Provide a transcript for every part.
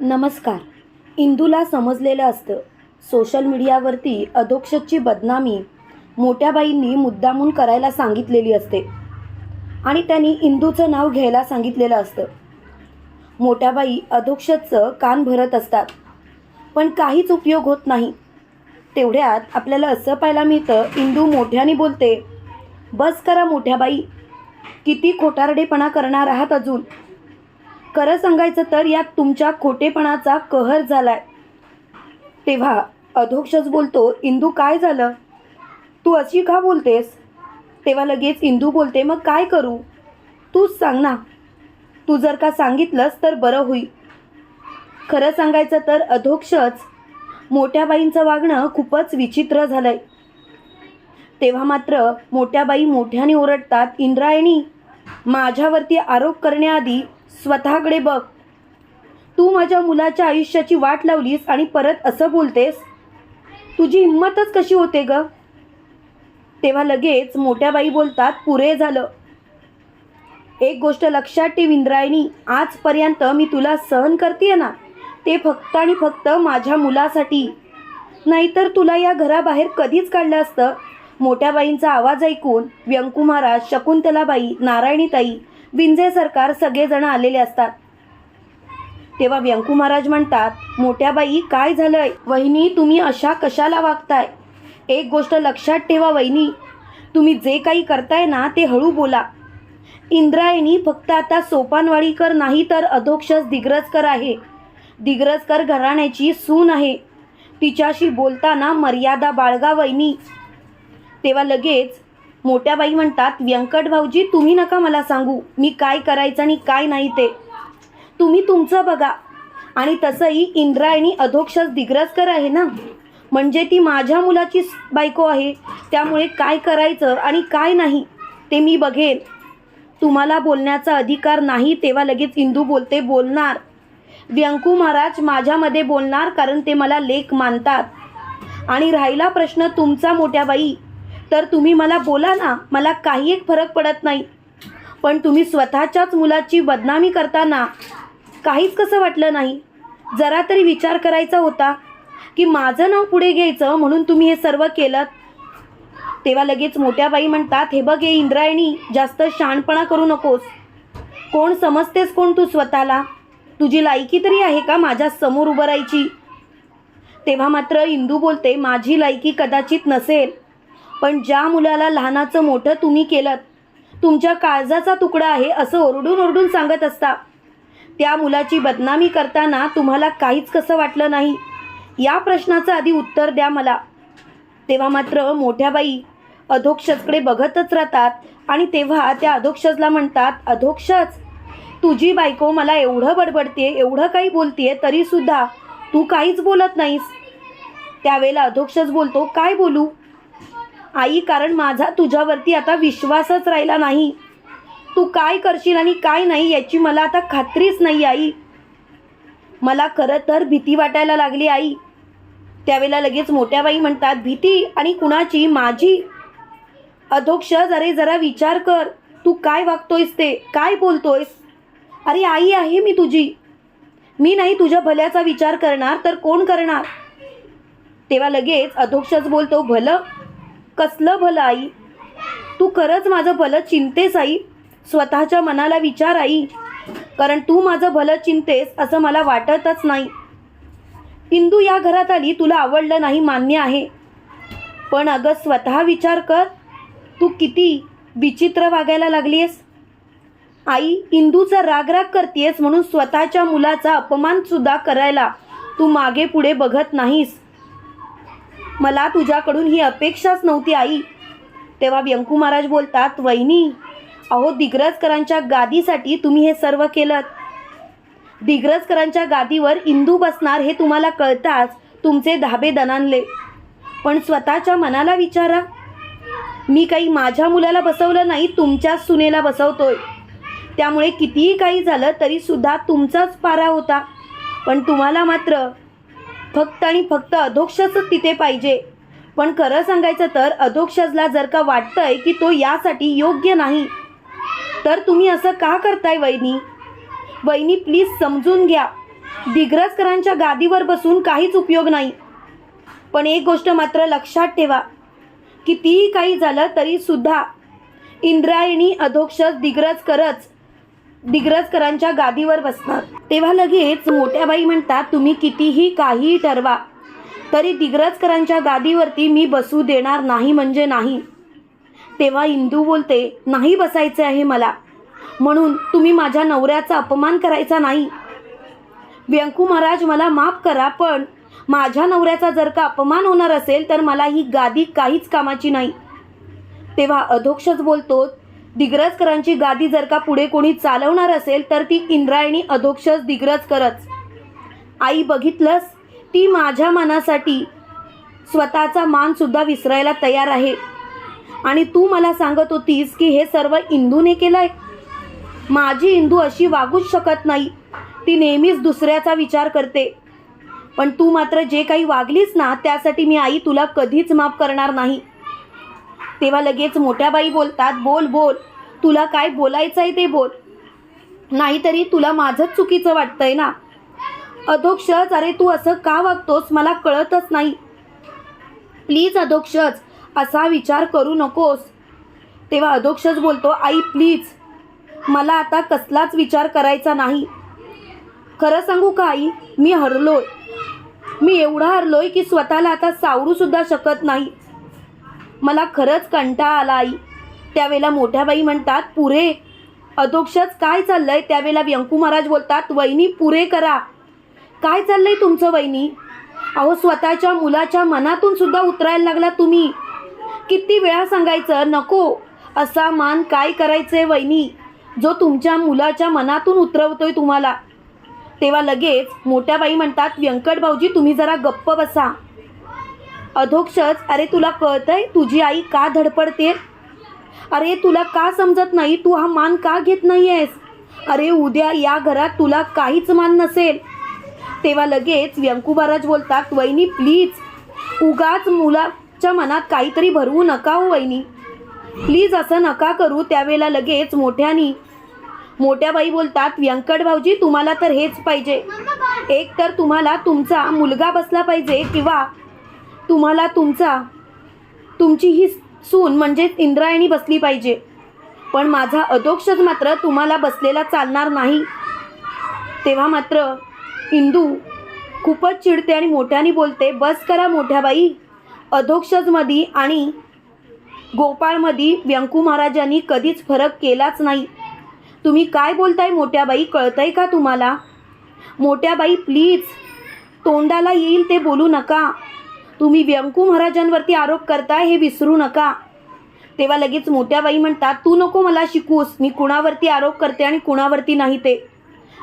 नमस्कार. इंदूला समजलेलं असतं. सोशल मीडियावरती अधोक्षजची बदनामी मोठ्याबाईंनी मुद्दामून करायला सांगितलेली असते. आणि त्यांनी इंदूचं नाव घ्यायला सांगितलेलं असतं. मोठ्याबाई बाई कान भरत असतात. पण काहीच उपयोग होत नाही. तेवढ्यात आपल्याला असं पाहायला मिळतं इंदू मोठ्याने बोलते बस करा मोठ्याबाई. किती खोटारडेपणा करणार आहात अजून. खरं सांगायचं तर यात तुमच्या खोटेपणाचा कहर झालाय. तेव्हा अधोक्षच बोलतो इंदू काय झालं? तू अशी का बोलतेस? तेव्हा लगेच इंदू बोलते मग काय करू? तूच सांग ना. तू जर का सांगितलंस तर बरं होईल. खरं सांगायचं तर अधोक्षच मोठ्या बाईंचं वागणं खूपच विचित्र झालंय. तेव्हा मात्र मोठ्या बाई मोठ्याने ओरडतात इंद्रायणी माझ्यावरती आरोप करण्याआधी स्वतःकडे बघ. तू माझ्या मुलाच्या आयुष्याची वाट लावलीस आणि परत असं बोलतेस? तुझी हिंमतच कशी होते ग? तेव्हा लगेच मोठ्या बाई बोलतात पुरे झालं. एक गोष्ट लक्षात ठेव इंद्रायणी आजपर्यंत मी तुला सहन करते ना ते फक्त आणि फक्त माझ्या मुलासाठी. नाहीतर तुला या घराबाहेर कधीच काढलं असतं? मोठ्या बाईंचा आवाज ऐकून व्यंकू महाराज शकुंतलाबाई नारायणीताई विंजे सरकार सगळेजण आलेले असतात. तेव्हा व्यंकू महाराज म्हणतात मोठ्या बाई काय झालंय? वहिनी तुम्ही अशा कशाला वागताय? एक गोष्ट लक्षात ठेवा वहिनी तुम्ही जे काही करताय ना ते हळू बोला. इंद्रायणी फक्त आता सोपानवाडीकर नाही तर अधोक्षस दिग्रजकर आहे. दिग्रजकर घराण्याची सून आहे. तिच्याशी बोलताना मर्यादा बाळगा वहिनी. तेव्हा लगेच मोठ्या बाई म्हणतात व्यंकट भाऊजी तुम्ही नका मला सांगू. मी काय करायचं आणि काय नाही ते. तुम्ही तुमचं बघा. आणि तसंही इंद्रायणी अधोक्षस दिग्रजकर आहे ना? म्हणजे ती माझ्या मुलाची बायको आहे. त्यामुळे काय करायचं आणि काय नाही ते मी बघेन. तुम्हाला बोलण्याचा अधिकार नाही तेव्हा लगेच इंदू बोलते बोलणार. व्यंकू महाराज माझ्यामध्ये बोलणार कारण ते मला लेख मानतात. आणि राहिला प्रश्न तुमचा मोठ्या बाई तर तुम्ही मला बोला ना मला काही एक फरक पडत नाही. पण तुम्ही स्वतःच्याच मुलाची बदनामी करताना काहीच कसं वाटलं नाही? जरा तरी विचार करायचा होता की माझं नाव पुढे घ्यायचं म्हणून तुम्ही हे सर्व केलं? तेव्हा लगेच मोठ्या बाई म्हणतात हे बघ हे इंद्रायणी जास्त शहाणपणा करू नकोस. कोण समजतेस कोण तू स्वतःला? तुझी लायकी तरी आहे का माझ्यासमोर उभं राहायची? तेव्हा मात्र इंदू बोलते माझी लायकी कदाचित नसेल. पण ज्या मुलाला लहानाचं मोठं तुम्ही केलं तुमच्या काळजाचा तुकडा आहे असं ओरडून ओरडून सांगत असता. त्या मुलाची बदनामी करताना तुम्हाला काहीच कसं वाटलं नाही? या प्रश्नाचं आधी उत्तर द्या मला. तेव्हा मात्र मोठ्या बाई अधोक्षजकडे बघतच राहतात आणि तेव्हा त्या अधोक्षजला म्हणतात अधोक्षज तुझी बायको मला एवढं बडबडते एवढं काही बोलतेय तरीसुद्धा तू काहीच बोलत नाहीस. त्यावेळेला अधोक्षज बोलतो काय बोलू? आई कारण माझा तुझ्यावरती आता विश्वासच राहिला नाही. तू काय करशील आणि काय नाही याची मला आता खात्रीच नाही आई. मला खरं तर भीती वाटायला लागली आई. त्यावेळेला लगेच मोठ्या बाई म्हणतात भीती आणि कुणाची? माझी? अधोक्ष अरे जरा विचार कर. तू काय वागतोयस ते? काय बोलतोयस? अरे आई आहे मी तुझी. मी नाही तुझ्या भल्याचा विचार करणार तर कोण करणार? तेव्हा लगेच अधोक्षच बोलतो भलं कसलं भलं आई? तू खरंच माझं भलं चिंतेस आई? स्वतःच्या मनाला विचार आई. कारण तू माझं भलं चिंतेस असं मला वाटतच नाही. इंदू या घरात आली तुला आवडलं नाही मान्य आहे. पण अगं स्वतः विचार कर. तू किती विचित्र वागायला लागलीयस. आई इंदूचा रागराग करतेस म्हणून स्वतःच्या मुलाचा अपमानसुद्धा करायला तू मागे पुढे बघत नाहीस. मला तुझ्याकडून ही अपेक्षाच नव्हती आई. तेव्हा व्यंकू महाराज बोलतात वहिनी अहो दिग्रजकरांच्या गादीसाठी तुम्ही हे सर्व केलं दिग्रजकरांच्या गादीवर इंदू बसणार हे तुम्हाला कळताच तुमचे धाबे दणानले पण स्वतःच्या मनाला विचारा. मी काही माझ्या मुलाला बसवलं नाही तुमच्याच सुनेला बसवतोय. त्यामुळे कितीही काही झालं तरीसुद्धा तुमचाच पारा होता. पण तुम्हाला मात्र फक्त आणि फक्त अधोक्षच तिथे पाहिजे. पण खरं सांगायचं तर अधोक्षजला जर का वाटतंय की तो यासाठी योग्य नाही तर तुम्ही असं का करताय वहिनी? वहिनी प्लीज समजून घ्या. दिग्रजकरांच्या गादीवर बसून काहीच उपयोग नाही. पण एक गोष्ट मात्र लक्षात ठेवा कितीही काही झालं तरी सुद्धा इंद्रायणी अधोक्षज दिग्रज करच दिग्रजकरांच्या गादीवर बसणार. तेव्हा लगेच मोठ्या बाई म्हणतात तुम्ही कितीही काहीही ठरवा तरी दिग्रजकरांच्या गादीवरती मी बसू देणार नाही म्हणजे नाही. तेव्हा इंदू बोलते नाही बसायचे आहे मला. म्हणून तुम्ही माझ्या नवऱ्याचा अपमान करायचा नाही. व्यंकू महाराज मला माफ करा पण माझ्या नवऱ्याचा जर का अपमान होणार असेल तर मला ही गादी काहीच कामाची नाही. तेव्हा अधोक्षच बोलतो दिग्रजकरांची गादी जर का पुढे कोणी चालवणार असेल तर ती इंद्रायणी अधोक्षस दिग्रजकरच. आई बघितलंस? ती माझ्या मनासाठी स्वतःचा मानसुद्धा विसरायला तयार आहे. आणि तू मला सांगत होतीस की हे सर्व इंदूने केलंय? माझी इंदू अशी वागूच शकत नाही. ती नेहमीच दुसऱ्याचा विचार करते. पण तू मात्र जे काही वागलीस ना त्यासाठी मी आई तुला कधीच माफ करणार नाही. तेव्हा लगेच मोठ्या बाई बोलतात बोल बोल तुला काय बोलायचं आहे ते बोल. नाहीतरी तुला माझंच चुकीचं वाटतंय ना. अधोक्षच अरे तू असं का वागतोस? मला कळतच नाही. प्लीज अधोक्षच असा विचार करू नकोस. तेव्हा अधोक्षच बोलतो आई प्लीज मला आता कसलाच विचार करायचा नाही. खरं सांगू का आई? मी हरलोय. मी एवढा हरलोय की स्वतःला आता सावरू सुद्धा शकत नाही. मला खरंच कंटाळा आला आई. त्यावेळेला मोठ्या बाई म्हणतात पुरे अधोक्षच काय चाललंय? त्यावेळेला व्यंकू महाराज बोलतात वहिनी पुरे करा. काय चाललंय तुमचं वहिनी? अहो स्वतःच्या मुलाच्या मनातून सुद्धा उतरायला लागला तुम्ही. किती वेळा सांगायचं नको. असा मान काय करायचंय वहिनी? जो तुमच्या मुलाच्या मनातून उतरवतोय तुम्हाला. तेव्हा लगेच मोठ्या बाई म्हणतात व्यंकट भाऊजी तुम्ही जरा गप्प बसा. अधोक्षच अरे तुला कळतंय तुझी आई का धडपडते? अरे तुला का समजत नाही? तू हा मान का घेत नाही आहेस अरे उद्या या घरात तुला काहीच मान नसेल. तेव्हा लगेच व्यंकू महाराज बोलतात वहिनी प्लीज उगाच मुलाच्या मनात काहीतरी भरवू नका हो वहिनी. प्लीज असं नका करू. त्यावेळेला लगेच मोठ्यानी मोठ्या बाई बोलतात व्यंकट भाऊजी तुम्हाला तर हेच पाहिजे. एक तर तुम्हाला तुमचा मुलगा बसला पाहिजे किंवा तुम्हाला तुमचा तुमची ही सून म्हणजे इंद्रायणी बसली पाहिजे. पण माझा अधोक्षच मात्र तुम्हाला बसलेला चालणार नाही. तेव्हा मात्र इंदू खूपच चिडते आणि मोठ्याने बोलते बस करा मोठ्या बाई अधोक्षजमध्ये आणि गोपाळमध्ये व्यंकू महाराजांनी कधीच फरक केलाच नाही. तुम्ही काय बोलताय मोठ्या बाई कळतंय का तुम्हाला? मोठ्या बाई प्लीज तोंडाला येईल ते बोलू नका. तुम्ही व्यंकू महाराजांवरती आरोप करताय हे विसरू नका. तेव्हा लगेच मोठ्या बाई म्हणतात तू नको मला शिकूस मी कुणावरती आरोप करते आणि कुणावरती नाही ते.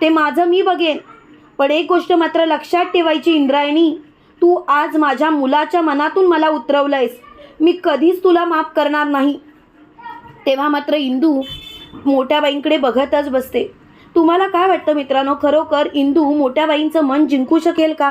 ते माझं मी बघेन. पण एक गोष्ट मात्र लक्षात ठेवायची इंद्रायणी तू आज माझ्या मुलाच्या मनातून मला उतरवलंयस. मी कधीच तुला माफ करणार नाही. तेव्हा मात्र इंदू मोठ्या बाईंकडे बघतच बसते. तुम्हाला काय वाटतं मित्रांनो? खरोखर इंदू मोठ्या बाईंचं मन जिंकू शकेल का?